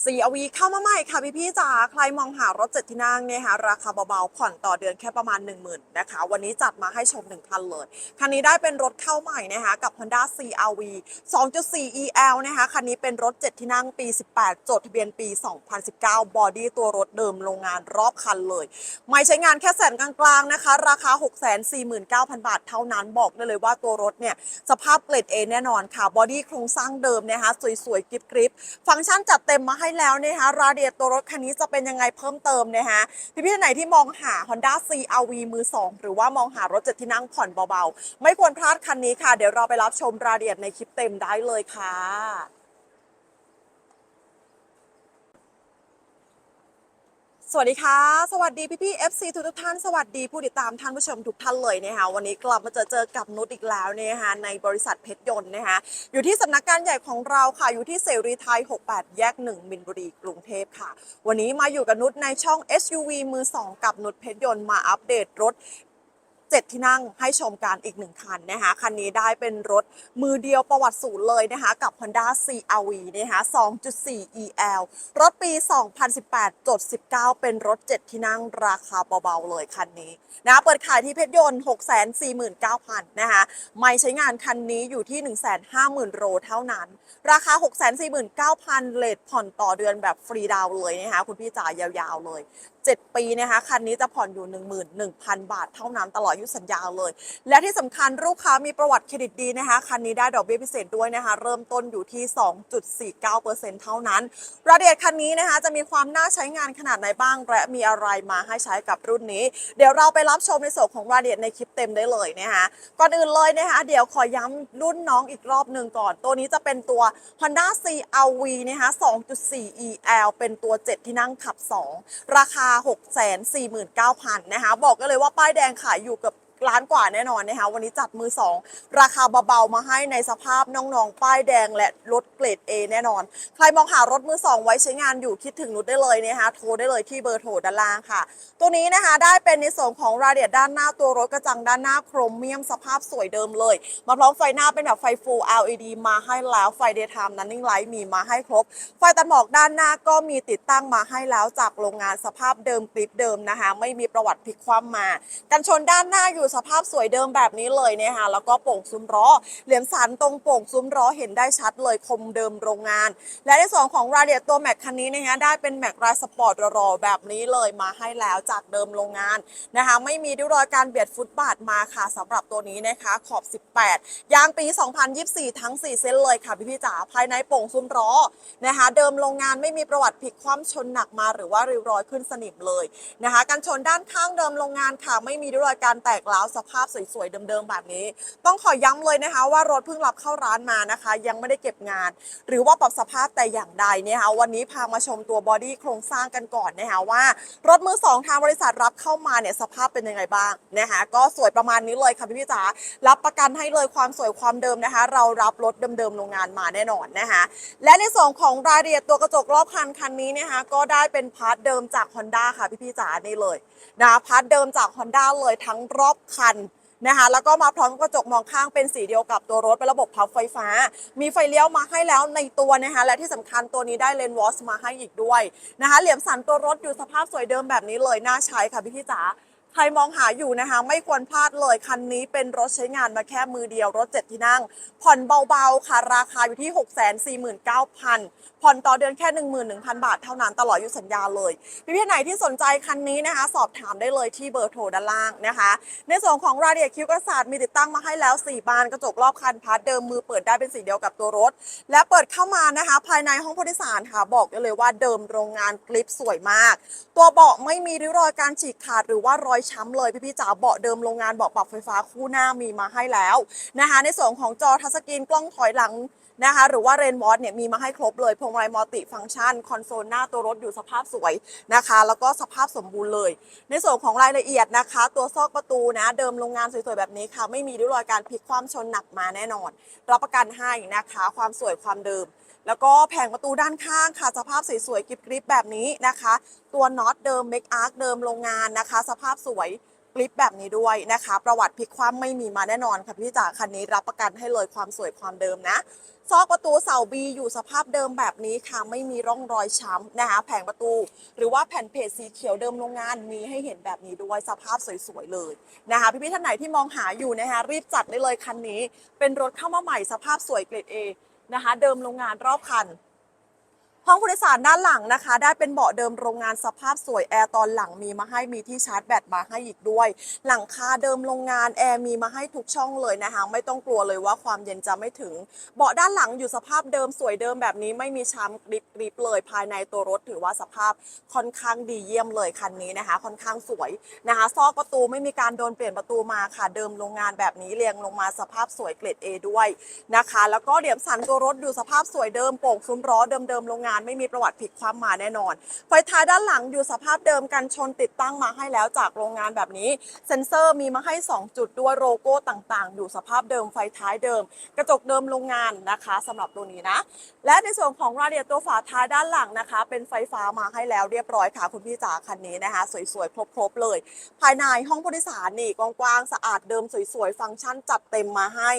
CRV เข้ามาใหม่ค่ะพี่พี่ๆจ๋าใครมองหารถเจ็ดที่นั่งเนี่ยค่ะราคาเบาๆ ผ่อนต่อเดือนแค่ประมาณ 1 0,000นะคะ วันนี้จัดมาให้ชม 1 คันเลย คันนี้ได้เป็นรถเข้าใหม่นะคะกับ Honda CRV 2.4 EL นะคะคันนี้เป็นรถ7ที่นั่งปี 18 จดทะเบียนปี 2019 บอดี้ตัวรถเดิมโรงงานรอบคันเลย ไม่ใช้งานแค่แสนกลางๆนะคะ ราคา 649,000 บาทเท่านั้นบอกได้เลยว่าตัวรถเนี่ยสภาพเกรด A แน่นอนค่ะบอดี้โครงสร้างเดิมนะคะสวยๆกริบๆฟังก์ชันจัดเต็มมาให้แล้วนะคะรายละเอียดตัวรถคันนี้จะเป็นยังไงเพิ่มเติมนะคะพี่พี่ท่านไหนที่มองหา Honda CRV มือ 2 หรือว่ามองหารถเจ็ดที่นั่งผ่อนเบาๆ ไม่ควรพลาดคันนี้ค่ะ เดี๋ยวเราไปรับชมรายละเอียดในคลิปเต็มได้เลยค่ะ สวัสดีค่ะ สวัสดีพี่พี่ FC ทุกทุกท่าน สวัสดีผู้ติดตามท่านผู้ชมทุกท่านเลยนะคะวันนี้กลับมาเจอเจอกับนุชอีกแล้วนะคะในบริษัทเพชรยนต์นะคะอยู่ที่สำนักงานใหญ่ของเราค่ะ อยู่ที่เสรีไทย 68 แยก 1 มินบุรีกรุงเทพค่ะ วันนี้มาอยู่กับนุชในช่อง SUV มือ 2 กับนุชเพชรยนต์มาอัปเดตรถ 7 ที่นั่งให้ชมกันอีกหนึ่งคันนะคะคันนี้ได้เป็นรถมือเดียวประวัติศูนย์เลยนะคะกับ Honda CRV นะคะ2.4 EL รถปี 2018จด19 เป็นรถ 7 ที่นั่งราคาเบาๆเลยคันนี้นะเปิดขายที่เพชรยนต์ 649,000นะคะไม่ใช้งานคันนี้อยู่ที่ 150,000โลเท่านั้น ราคา 649,000เลทผ่อนต่อเดือนแบบฟรีดาวเลยนะคะคุณพี่จ่ายยาวๆเลย 7 ปีนะคะ คันนี้จะผ่อนอยู่ 11,000 บาทเท่านั้นตลอดอายุสัญญาเลย และที่สำคัญลูกค้ามีประวัติเครดิตดีนะคะ คันนี้ได้ดอกเบี้ยพิเศษด้วยนะคะ เริ่มต้นอยู่ที่ 2.49%เท่านั้นรายละเอียดคันนี้นะคะจะมีความน่าใช้งานขนาดไหนบ้าง และมีอะไรมาให้ใช้กับรุ่นนี้ เดี๋ยวเราไปรับชมในส่วนของรายละเอียดในคลิปเต็มได้เลยนะคะก่อนอื่นเลยนะคะเดี๋ยวขอย้ำรุ่นน้องอีกรอบหนึ่งก่อน ตัวนี้จะเป็นตัว Honda CRV นะคะ 2.4 EL เป็นตัว 7 ที่นั่งขับ 2 ราคา649,000นะคะ บอกกันเลยว่าป้ายแดงขายอยู่เกับ ล้านกว่าแน่นอนนะคะวันนี้จัดมือ 2 ราคาเบาๆมาให้ในสภาพน้องๆ ป้ายแดงและรถเกรด A แน่นอน ใครมองหารถมือ 2 ไว้ใช้งานอยู่คิดถึงนุชได้เลยนะคะโทรได้เลยที่เบอร์โทรด้านล่างค่ะ ตัวนี้นะคะได้เป็นในส่วนของรายละเอียดด้านหน้าตัวรถกระจังด้านหน้าโครเมียมสภาพสวยเดิมเลย มาพร้อมไฟหน้าเป็นแบบไฟ Full LED มาให้แล้วไฟ Daytime Running Light มีมาให้ครบ ไฟตัดหมอกด้านหน้าก็มีติดตั้งมาให้แล้วจากโรงงานสภาพเดิมคลิปเดิมนะคะไม่มีประวัติพลิกคว่ำมา กันชนด้านหน้าอยู่สภาพสวยเดิมแบบนี้เลยนะคะแล้วก็โป่งซุ้มล้อเหลี่ยมสันตรงโป่งซุ้มล้อเห็นได้ชัดเลยคมเดิมโรงงาน และในส่วนของรายละเอียดตัวแม็กคันนี้นะคะได้เป็นแม็กรายสปอร์ตรอแบบนี้เลยมาให้แล้วจากเดิมโรงงานนะคะไม่มีริ้วรอยการเบียดฟุตบาทมาค่ะสำหรับตัวนี้นะคะขอบ 18 ยางปี 2024 ทั้ง 4 เส้นเลยค่ะพี่พี่จ๋าภายในโป่งซุ้มล้อนะคะเดิมโรงงานไม่มีประวัติพลิกคว่ำชนหนักมาหรือว่าริ้วรอยขึ้นสนิมเลยนะคะกันชนด้านข้างเดิมโรงงานค่ะไม่มีริ้วรอยการแตกร้าวสภาพสวยๆเดิมๆแบบนี้ ต้องขอย้ำเลยนะคะว่ารถเพิ่งรับเข้าร้านมานะคะ ยังไม่ได้เก็บงาน หรือว่าปรับสภาพแต่อย่างใดเนะคะวันนี้พามาชมตัวบอดี้โครงสร้างกันก่อนนะคะว่ารถมือสองทางบริษัทรับเข้ามาเนี่ยสภาพเป็นยังไงบ้างนะคะก็สวยประมาณนี้เลยค่ะพี่พี่จ๋ารับประกันให้เลยความสวยความเดิมนะคะ เรารับรถเดิมๆโรงงานมาแน่นอนนะคะและในส่วนของรายละเอียดตัวกระจกรอบคันคันนี้นะคะก็ได้เป็นพาร์ทเดิมจาก Honda ค่ะพี่พี่จ๋านี่เลยนะพาร์ทเดิมจาก Honda เลยทั้งรอบคันนะคะแล้วก็มาพร้อมกระจกมองข้างเป็นสีเดียวกับตัวรถเป็นระบบพับไฟฟ้า มีไฟเลี้ยวมาให้แล้วในตัวนะคะและที่สำคัญตัวนี้ได้เลนวอสมาให้อีกด้วยนะคะเหลี่ยมสันตัวรถอยู่สภาพสวยเดิมแบบนี้เลยน่าใช้ค่ะพี่พี่จ๋า ใครมองหาอยู่นะคะ ไม่ควรพลาดเลยคันนี้เป็นรถใช้งานมาแค่มือเดียวรถเจ็ดที่นั่ง ผ่อนเบาๆค่ะราคาอยู่ที่ 649,000 ผ่อนต่อเดือนแค่ 11,000 บาทเท่านั้นตลอดอายุสัญญาเลยพี่ๆไหนที่สนใจคันนี้นะคะ สอบถามได้เลยที่เบอร์โทรด้านล่างนะคะ ในส่วนของรายละเอียดคิวกระสาดมีติดตั้งมาให้แล้ว 4 บานกระจกรอบคันพาร์ทเดิมมือเปิดได้เป็นสีเดียวกับตัวรถ และเปิดเข้ามานะคะ ภายในห้องผู้โดยสารค่ะบอกได้เลยว่าเดิมโรงงานคลิปสวยมาก ตัวเบาะไม่มีริ้วรอยการฉีกขาดหรือว่ารอยช้ำเลยพี่ๆจ๋าเบาะเดิมโรงงานเบาะปรับไฟฟ้าคู่หน้ามีมาให้แล้วนะคะ ในส่วนของจอทัชสกรีนกล้องถอยหลังนะคะหรือว่าเรนวอตเนี่ยมีมาให้ครบเลยพวงมาลัยมัลติฟังก์ชัน คอนโซลหน้าตัวรถอยู่สภาพสวยนะคะ แล้วก็สภาพสมบูรณ์เลย ในส่วนของรายละเอียดนะคะ ตัวซอกประตูนะเดิมโรงงานสวยๆแบบนี้ค่ะ ไม่มีริ้วรอยการพลิกคว่ำชนหนักมาแน่นอน รับประกันให้นะคะ ความสวยความเดิม แล้วก็แผงประตูด้านข้างค่ะ สภาพสวยๆกริบๆแบบนี้นะคะ ตัวน็อตเดิมเมคอาร์คเดิมโรงงานนะคะ สภาพสวยกริปแบบนี้ด้วยนะคะ ประวัติพลิกคว่ำไม่มีมาแน่นอนค่ะพี่จ๋าคันนี้รับประกันให้เลยความสวยความเดิมนะ ซอกประตูเสาบีอยู่สภาพเดิมแบบนี้ค่ะ ไม่มีร่องรอยช้ำนะคะ แผงประตู หรือว่าแผ่นเพจสีเขียวเดิมโรงงานมีให้เห็นแบบนี้ด้วยสภาพสวยๆเลยนะคะ พี่ๆท่านไหนที่มองหาอยู่นะคะรีบจัดได้เลยคันนี้ เป็นรถเข้ามาใหม่สภาพสวยเกรด A นะคะ เดิมโรงงานรอบคัน ห้องผู้โดยสารด้านหลังนะคะ ได้เป็นเบาะเดิมโรงงานสภาพสวยแอร์ตอนหลังมีมาให้มีที่ชาร์จแบตมาให้อีกด้วย หลังคาเดิมโรงงานแอร์มีมาให้ทุกช่องเลยนะคะไม่ต้องกลัวเลยว่าความเย็นจะไม่ถึง เบาะด้านหลังอยู่สภาพเดิมสวยเดิมแบบนี้ไม่มีช้ำกริบกริบเลย ภายในตัวรถถือว่าสภาพค่อนข้างดีเยี่ยมเลยคันนี้นะคะ ค่อนข้างสวยนะคะซอกประตูไม่มีการโดนเปลี่ยนประตูมาค่ะเดิมโรงงานแบบนี้เรียงลงมาสภาพสวยเกรด A ด้วยนะคะ แล้วก็เดี่ยมสันตัวรถอยู่สภาพสวยเดิมโป่งซุ้มล้อเดิมเดิมๆโรงงานไม่มีประวัติผิดความมาแน่นอนไฟท้ายด้านหลังอยู่สภาพเดิมกันชนติดตั้งมาให้แล้วจากโรงงานแบบนี้ เซ็นเซอร์มีมาให้ 2 จุดด้วยโลโก้ต่างๆ อยู่สภาพเดิมไฟท้ายเดิม กระจกเดิมโรงงานนะคะสำหรับตัวนี้นะ และในส่วนของรายละเอียดตัวฝาท้ายด้านหลังนะคะ เป็นไฟฟ้ามาให้แล้วเรียบร้อยค่ะคุณพี่จ๋าคันนี้นะคะ สวยๆครบๆเลย ภายในห้องผู้โดยสารนี่กว้างๆสะอาดเดิมสวยๆฟังก์ชันจัดเต็มมาให้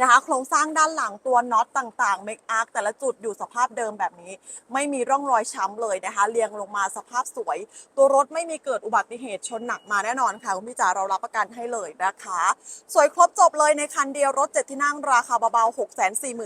นะคะ โครงสร้างด้านหลังตัวน็อตต่างๆเมคอาร์แต่ละจุดอยู่สภาพเดิมแบบนี้ไม่มีร่องรอยช้ำเลยนะคะ เรียงลงมาสภาพสวย ตัวรถไม่มีเกิดอุบัติเหตุชนหนักมาแน่นอนค่ะคุณพี่จ๋าเรารับประกันให้เลยนะคะ สวยครบจบเลยในคันเดียวรถ7ที่นั่งราคาเบาๆ 6 4 9 0 0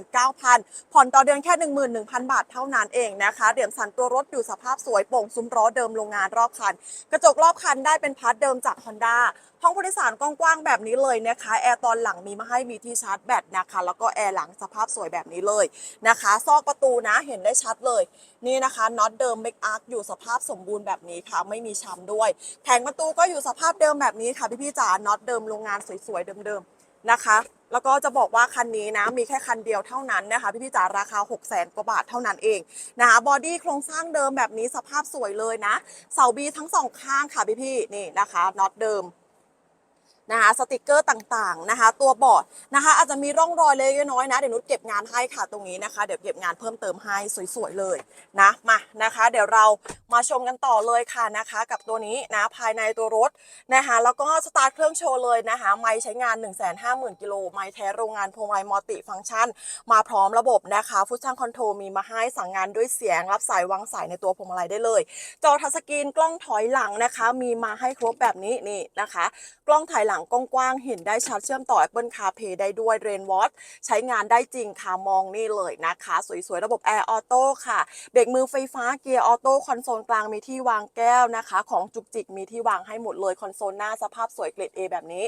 0 ผ่อนต่อเดือนแค่ 11,000 บาทเท่านั้นเองนะคะเดี่ยมสันตัวรถอยู่สภาพสวยโป่งซุ้มล้อเดิมโรงงานรอบคัน กระจกรอบคันได้เป็นพาร์ทเดิมจาก Honda ห้องผู้โดยสารกว้างๆแบบนี้เลยนะคะแอร์ตอนหลังมีมาให้มีที่ชาร์จแบตนะคะ แล้วก็แอร์หลังสภาพสวยแบบนี้เลยนะคะ ซอกประตูนะเห็นได้ชัดเลย นี่นะคะน็อตเดิมเมคอาร์อยู่สภาพสมบูรณ์แบบนี้ค่ะ ไม่มีช้ำด้วย แผงประตูก็อยู่สภาพเดิมแบบนี้ค่ะพี่ๆจ๋าน็อตเดิมโรงงานสวยๆเดิมๆนะคะแล้วก็จะบอกว่าคันนี้นะมีแค่คันเดียวเท่านั้นนะคะพี่พี่จ๋าราคา 6 0แสนกว่าบาทเท่านั้นเองนะคะบอดี้โครงสร้างเดิมแบบนี้สภาพสวยเลยนะ เสาบีทั้งสองข้างค่ะพี่พี่นี่นะคะน็อตเดิม นะคะสติกเกอร์ต่างๆนะคะ ตัวบอร์ดนะคะ อาจจะมีร่องรอยเล็กน้อยนะเดี๋ยวนุชเก็บงานให้ค่ะตรงนี้นะคะ เดี๋ยวเก็บงานเพิ่มเติมให้สวยๆเลยนะมานะคะ เดี๋ยวเรามาชมกันต่อเลยค่ะนะคะ กับตัวนี้นะภายในตัวรถนะคะแล้วก็สตาร์ทเครื่องโชว์เลยนะคะ ไม้ใช้งาน 1 5 0 0 0 0กิโลไม้แท้โรงงานพวงมาลัยมัลติฟังก์ชัน มาพร้อมระบบนะคะฟุตชั่นคอนโทรลมีมาให้สั่งงานด้วยเสียงรับสายวางสายในตัวพวงมาลัยได้เลย จอทัชสกรีนกล้องถอยหลังนะคะ มีมาให้ครบแบบนี้นี่นะคะ กล้องถ่ายหลังกว้างๆเห็นได้ชัดเชื่อมต่อ Apple CarPlay ได้ด้วย Rain Watch ใช้งานได้จริงค่ะมองนี่เลยนะคะ สวยๆ ระบบ Air Auto ค่ะ เบรกมือไฟฟ้าเกียร์ออโต้คอนโซลกลางมีที่วางแก้วนะคะ ของจุกจิกมีที่วางให้หมดเลยคอนโซลหน้าสภาพสวยเกรด A แบบนี้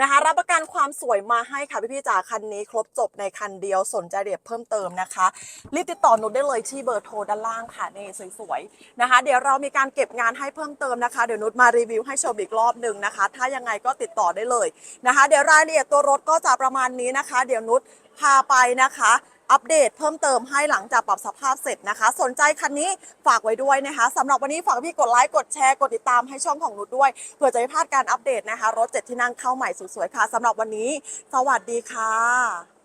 นะคะ รับประกันความสวยมาให้ค่ะพี่ๆจ๋าคันนี้ครบจบในคันเดียวสนใจเรียบเพิ่มเติมนะคะรีบติดต่อนุชได้เลยที่เบอร์โทรด้านล่างค่ะนี่สวยๆนะคะ เดี๋ยวเรามีการเก็บงานให้เพิ่มเติมนะคะเดี๋ยวนุชมารีวิวให้ชมอีกรอบหนึ่งนะคะ ถ้ายังไงก็ติดต่ออได้เลยนะคะ เดี๋ยวรายละเอียดตัวรถก็จะประมาณนี้นะคะ เดี๋ยวนุชพาไปนะคะอัปเดตเพิ่มเติมให้หลังจากปรับสภาพเสร็จนะคะ สนใจคันนี้ฝากไว้ด้วยนะคะสำหรับวันนี้ฝากพี่กดไลค์กดแชร์กดติดตามให้ช่องของนุชด้วยเพื่อจะไม่พลาดการอัปเดตนะคะ รถเจ็ดที่นั่งเข้าใหม่สวยๆค่ะสำหรับวันนี้ สวัสดีค่ะ